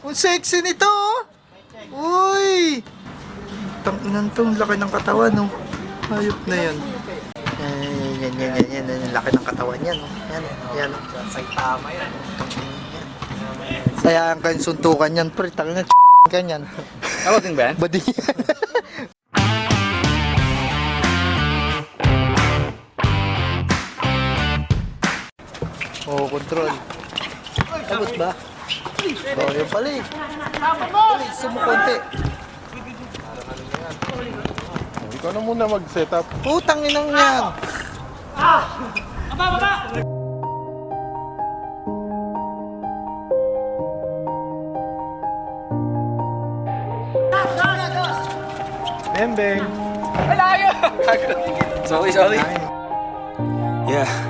Ang sexy nito! oh. Uy! Tanginan to, ang laki ng katawan, no? Hayop na yan. Yan, yan, yan, yan, yan, yan, laki ng katawan yan, no? Yan, yan. Saitama yan. Kaya ang kan suntukan yan, pre, tangin na ganyan. Tawagin ba yan? Badi Oh, control. Abot ba? Oh, yun pala eh. Pali, sumukonti. Ikaw na muna mag-set up. Putang inang yan. Bembeng! Sorry, sorry. Yeah.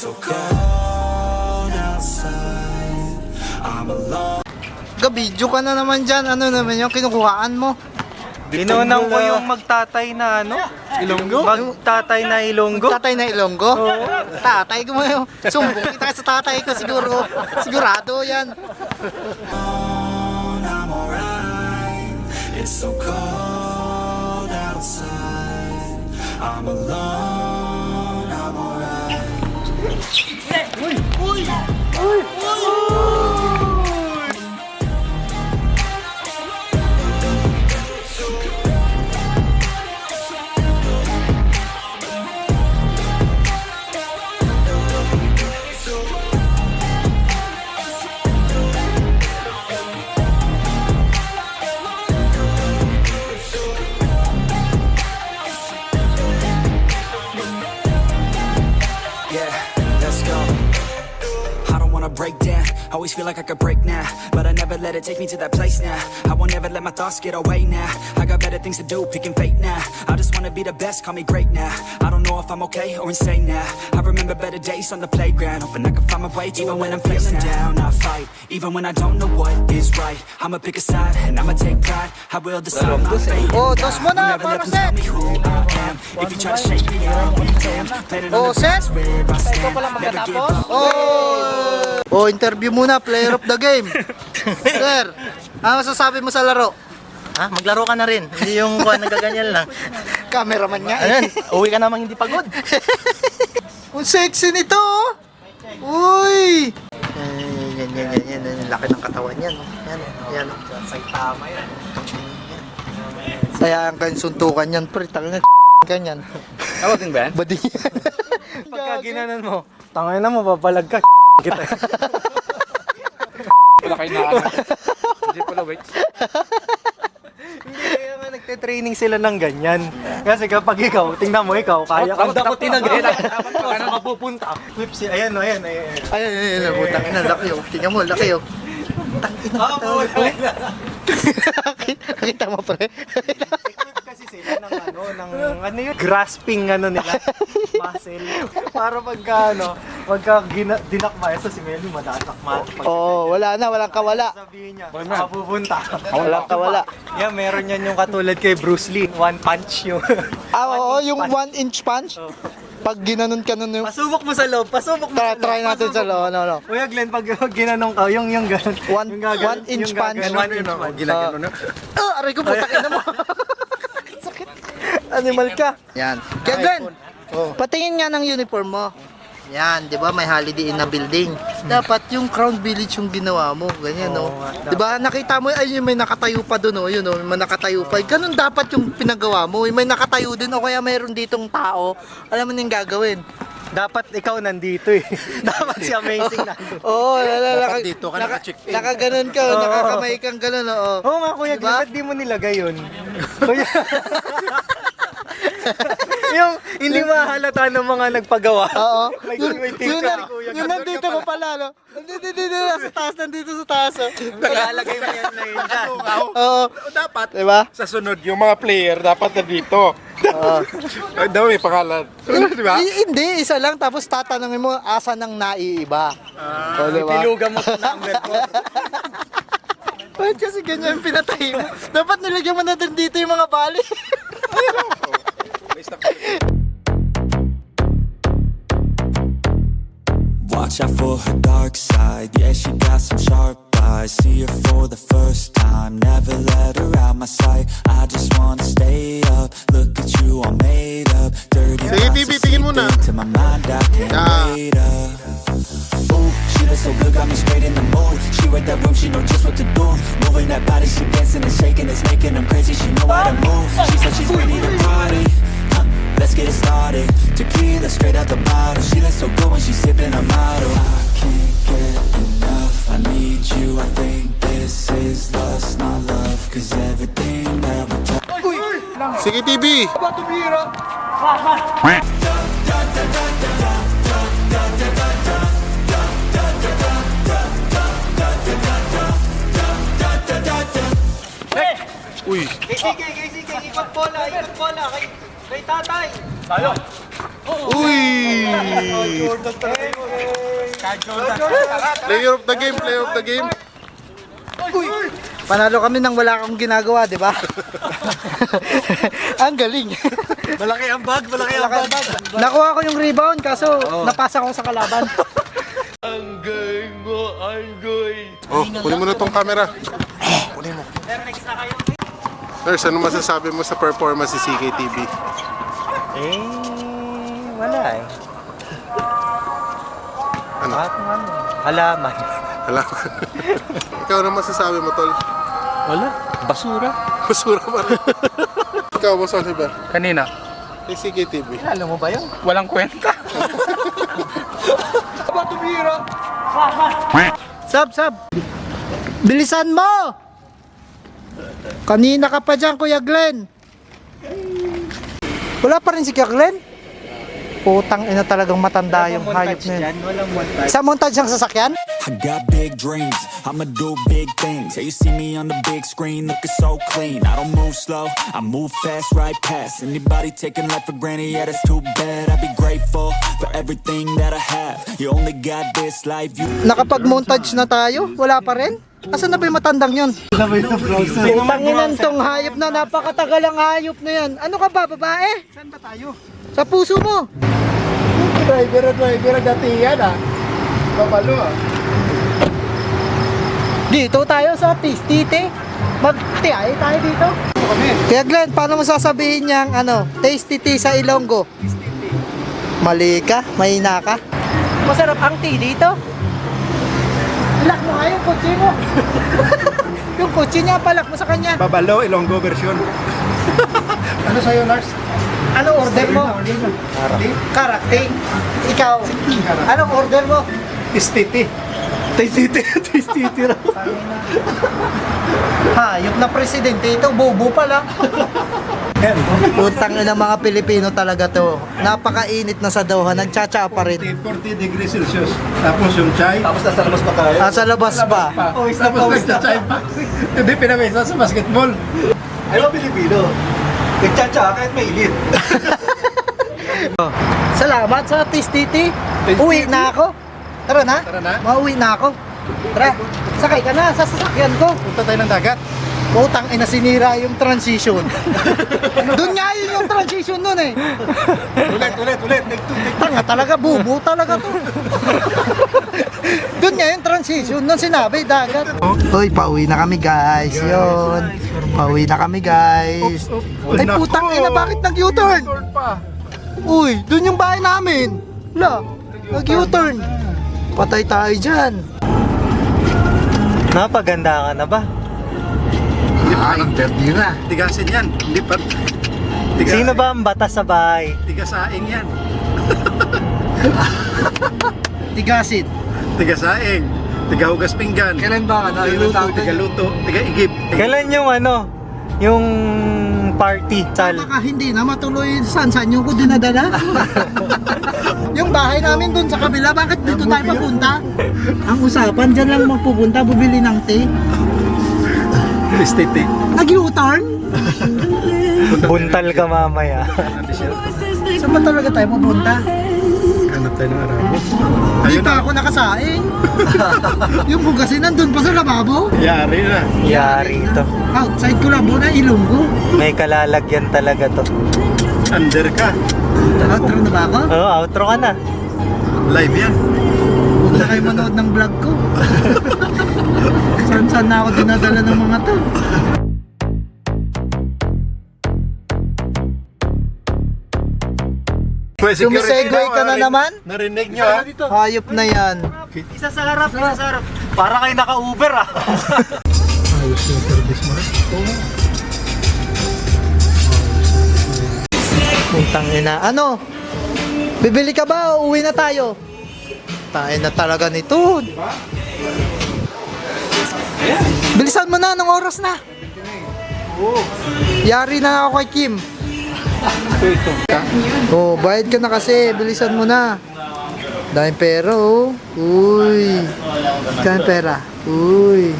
so cold outside. I'm alone. Gabidyo ka na naman dyan. Ano naman yung kinukuhaan mo? Inunang ko yung magtatay na ano? Ilonggo? Magtatay na ilonggo? Tatay na Ilonggo? Tatay ko mo yung sumbong kita sa tatay ko siguro. Sigurado yan. I'm alright. It's so cold outside. I'm alone. Always feel like I could break now, but I never let it take me to that place now. I won't ever let my thoughts get away now. I got better things to do, picking fate now. I just wanna be the best, call me great now. I don't know if I'm okay or insane now. I remember better days on the playground, hoping I can find my way even when I'm feeling down. I fight, even when I don't know what is right. I'ma pick a side and I'ma take pride. I will decide my fate. Oh, dos mo na, para set. me who I am. If you try to shake me, I'll be damned. Oh, set. ground where I stand. Never give up. Oh! Oh, interview muna, player of the game. Sir, ano masasabi mo sa laro? Ha? Maglaro ka na rin. Hindi yung kuha nagaganyan lang. Cameraman nga. Ayan, uwi ka namang hindi pagod. Ang sexy nito! oh. Uy! Yan, yan, yan, yan, yan, yan, laki ng katawan yan. no? Yan, yan. Saitama yan. Kaya ang kan suntukan yan, pre, tangin na ganyan. Tawagin ba yan? Badi Pagka ginanon mo, tangay na mo, papalag ka. Kita. Wala kayo na Hindi pala wait. Hindi kaya nga nagte-training sila ng ganyan. Kasi kapag ikaw, tingnan mo ikaw, kaya ka Dapat tinagay lang. Dapat ka na mapupunta. Whip si, ayan o, ayan, ayan. ayan. Ay, ay, ay, ay, tangin na, laki oh. Tingnan mo, laki oh. Tangin na Ah, katawan. wala. Nakita mo, pre. Sila ng ano, ng ano yun, grasping ano nila, muscle. Para pagka ano, pagka gina, dinakma, ito si Meli madatakma. Pag Oh, wala na, walang kawala. sabihin niya, saan ka pupunta? Walang kawala. yeah, meron yan yung katulad kay Bruce Lee, one punch yung... Ah, oo, yung punch. one inch punch. Pag ginanon ka nun yung... Pasubok mo sa loob, pasubok mo Try, sa loob. try natin sa pasubok loob, mo. no, no. Kuya Glenn, pag ginanong ka, yung yung ganun. One- yung gaganon- one inch yung punch. gaganon, One inch punch. Ginagano na. Ah, aray ko, puta ina mo. Animal ka. Yan. Kaya Glenn, patingin nga ng uniform mo. Yan, di ba? May holiday in na building. Dapat yung Crown Village yung ginawa mo. Ganyan, no? Oo nga, Di ba? Nakita mo, ay, yung may nakatayo pa doon, oh. Yun, oh. May nakatayo pa. Ganun dapat yung pinagawa mo. Yung May nakatayo din, o kaya mayroon ditong tao. Alam mo na yung gagawin. Dapat ikaw nandito eh. Dapat si Amazing nandito. Oo, oh, lala, Dapat dito ka naka-check-in. Nakaganon ka, oh, Oo. nakakamay kang ganon, oo. Oo nga kuya, Diba? diba? di mo nilagay yun? kuya. yung hindi mahalata ng mga nagpagawa. Oo. Like, Yun, may yun, na, yun nandito ko pala, no? Nandito, dito, nasa taas, nandito sa taas. oh. Nakalagay mo yan na yun dyan. Oo. Dapat, Diba? sa sunod, yung mga player dapat na dito. Ay, daw may pangalan. Di ba? Hindi, isa lang. Tapos tatanungin mo, asa nang naiiba. Ah, o, diba? Pilugan mo sa number mo. Bakit kasi ganyan pinatay mo? Dapat nilagyan mo na din dito yung mga bali. Watch out for her dark side. Yeah, she got some sharp eyes. See her for the first time. Never let her out my sight. I just wanna stay up. Look at you all made up. Dirty Sige, thoughts TV, that tingin seep mo na. into my mind. I can't Ah. wait up. Ooh, she looks so good, got me straight in the mood. She read that room, she know just what to do. Moving that body, she dancing and shaking, it's making them crazy. She know how to move. She said she's ready to party. Let's get it started. Tequila straight out the bottle. She looks so good when she's sipping a model. I can't get enough. I need you. I think this is lust, not love. Cause everything that we touch. Sige, TV. Uy, KCK, KCK, ikot bola, ikot bola. Kay, kay tatay. uy! Jordan talaga. Jordan. Player of the game, player of the game. Panalo kami nang wala akong ginagawa, di ba? Ang galing. Malaki ang bag, malaki ang bag. Nakuha ko yung rebound kaso napasa ko sa kalaban. Oh, kunin mo na tong camera. Nurse, ano masasabi mo sa performance ni CKTV? Eh, wala eh. Ano? At ano, halaman. Hala. Ikaw ano masasabi mo, Tol? Wala. Basura. Basura pa rin. Ikaw, Boss Oliver. Kanina. Kay CKTV. Alam mo ba yun? Walang kwenta. Sab, sab. Bilisan mo! Kanina ka pa dyan, Kuya Glenn. Wala pa rin si Kuya Glenn? Putang ina talagang matanda yung hayop na yun. Yan, walang montage. Sa montage ang sasakyan? I got big dreams, I'ma do big things. Yeah, you see me on the big screen looking so clean. I don't move slow, I move fast, right past. Anybody taking life for granted, yeah, that's too bad. I'd be grateful for everything that I have. You only got this life, you Nakapag-montage na tayo? Wala pa rin? Asan na ba yung matandang yun? Putang inan tong hayop na napakatagal ang hayop na yan. Ano ka ba, babae? Saan ba tayo? Sa puso mo. Driver, driver, dati yan ah. Babalo ah. Dito tayo sa Tistite. Magtiyay tayo dito. Kaya Glenn, paano mo sasabihin niyang ano, tasty tea sa Ilonggo? Mali ka, mahina ka. Masarap ang tea dito. Lock mo nga yung kotse mo. yung kotse niya, palak mo sa kanya. Babalo, Ilonggo version. ano sa'yo, Lars? Anong order mo? Karakting. Ikaw, anong order mo? Istiti. Tistiti, tistiti raw. Hayop na presidente ito, bobo pala. Putang ina mga Pilipino talaga to. Napakainit na sa Doha, nagtsatsa pa rin. 40 degrees Celsius. Tapos yung chai. Tapos nasa labas pa tayo. Ah, sa labas pa. Tapos nagsa-chai pa. Hindi pinamesa sa basketball. Ay, mga Pilipino. Nagtsatsa kahit mainit. Salamat sa Tistiti. Uwi na ako. Tara na. Tara na. Mauwi na ako. Tara. Sakay ka na sa sasakyan ko. Punta tayo ng dagat. Putang ina sinira yung transition. Doon nga yun yung transition nun eh. Ulit, ulit, ulit. Take two, take Tanga talaga, bubo talaga to. Doon nga yung transition nung sinabi, dagat. Uy, pauwi na kami guys. Yun. Pauwi na kami guys. Ay putang ina, bakit nag-U-turn? Uy, doon yung bahay namin. La, nag-U-turn. Patay tayo dyan. Napaganda ka na ba? Ah, interview na. Tigasin yan. Hindi pa. Tiga, Sino ba ang bata sa bahay? Tigasaing yan. Tigasin. Tigasaing. Tigahugas pinggan. Kailan ba ka Tigaluto, tigaluto, tigaigib. Kailan yung ano, yung party. Sal. Baka hindi na matuloy saan saan yung ko dinadala. yung bahay namin dun sa kabila, bakit dito tayo papunta? Ang usapan, dyan lang magpupunta, bubili ng tea. Estate eh. Nag-U-turn? Buntal ka mamaya. Saan ba talaga tayo pupunta? Hanap tayo ng arabo. Hindi Ayun pa na. ako nakasaing. yung bugasin nandun pa sa lababo. Yari na. Yari ito. Outside ko lang muna, ilunggo. May kalalagyan talaga to. Under ka. Outro na ba ako? Oo, outro ka na. Live yan. Huwag na kayo manood ng vlog ko. saan saan na ako dinadala ng mga to. Sumisegue ka na naman? Narinig nyo ha? Hayop na yan. Isa sa harap, isa sa harap. Para kayo naka-Uber ah. Ayos yung service mo rin. Puntang ina. Ano? Bibili ka ba o uwi na tayo? Tayo na talaga nito. Bilisan mo na, anong oras na? Yari na ako kay Kim. Oh, bayad ka na kasi, bilisan mo na. Daming pera oh. Uy. Daming pera. Uy.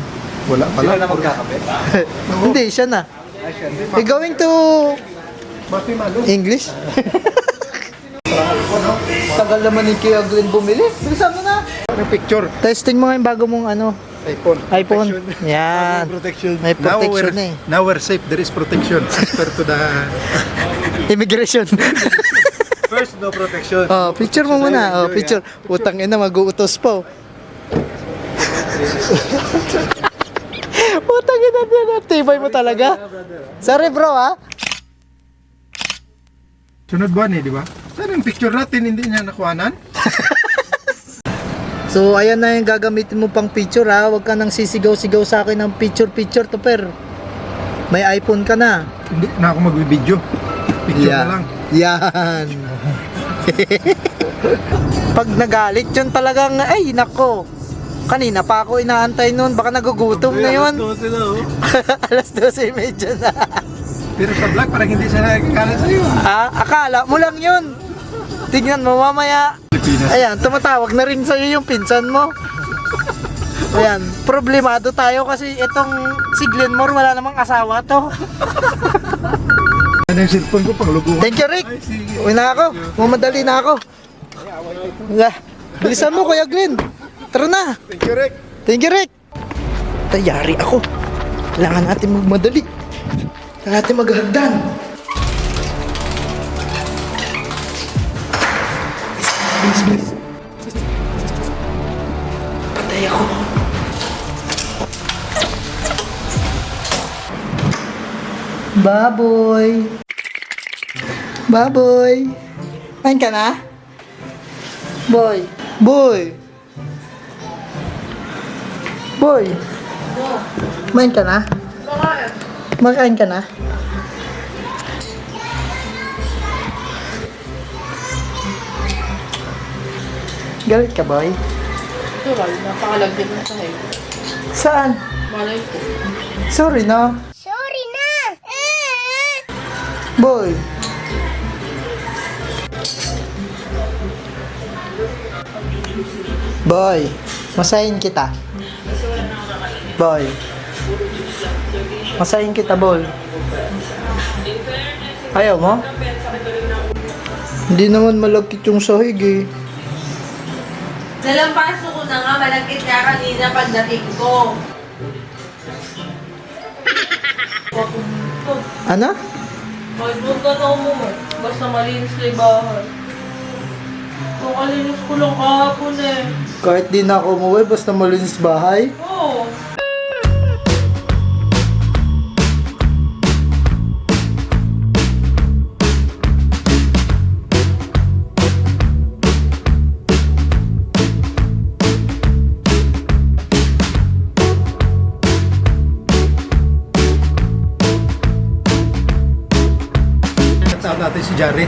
Wala pala. na magkakape? Hindi, siya na. You're going to English? Tagal naman ni Kuya Glenn bumili. Bilisan mo na. Picture. Testing mo nga yung bago mong ano, iPhone. iPhone. Protection. Yan. Protection. May Now protection we're, eh. now we're safe. There is protection. Per to the... Immigration. First, no protection. oh, picture mo muna. Oh, picture. Utang ina, mag-uutos po. Utang ina na, tibay mo talaga. Sorry bro ha. Sunod buwan eh, di ba? Saan yung picture natin? Hindi niya nakuhanan? So ayan na yung gagamitin mo pang picture ha. Huwag ka nang sisigaw-sigaw sa akin ng picture-picture to per. May iPhone ka na. Hindi na ako magbibideo. Picture na lang. Yan. Pag nagalit yun talagang, ay nako. Kanina pa ako inaantay nun, baka nagugutom na yun. Alas 12.30 na. Pero sa vlog, parang hindi siya nakikala sa'yo. ah, akala mo lang yun. Tingnan mo mamaya. Pilipinas. Ayan, tumatawag na rin sa'yo yung pinsan mo. Ayan, problemado tayo kasi itong si Glenmore wala namang asawa to. Ano yung cellphone ko pang luguhan? Thank you, Rick. Uwi na ako. Mamadali na ako. Yeah. Bilisan mo, Kuya Glenn. Tara na. Thank you, Rick. Thank you, Rick. Tayari ako. Kailangan natin magmadali. Kailangan natin maghagdan. Bilis, bilis. Patay ako. Baboy. Baboy. Kain ka na? Boy. Boy. Boy. Kumain ka na? Makain ka na? Galit ka, boy? Tural, napakalagyan na sa head. Saan? Malay ko. Sorry na. Sorry na! Boy. Boy, masahin kita. Boy. Masahin kita, boy. Ayaw mo? Hindi naman malagkit yung sahig eh. Nalampaso ko na nga, malagkit ka kanina pagdating ko. Ano? Huwag ka na umuwi. Basta malinis na yung bahay. Nakalinis ko lang kahapon eh. Kahit di na ako umuwi, basta malinis bahay. Oo. Jari.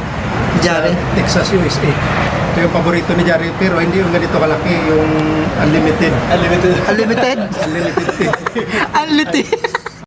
Jari. Texas, USA. Ito yung paborito ni Jari, pero hindi yung ganito kalaki, yung unlimited. Unlimited. Unlimited? Unlimited. Unlimited.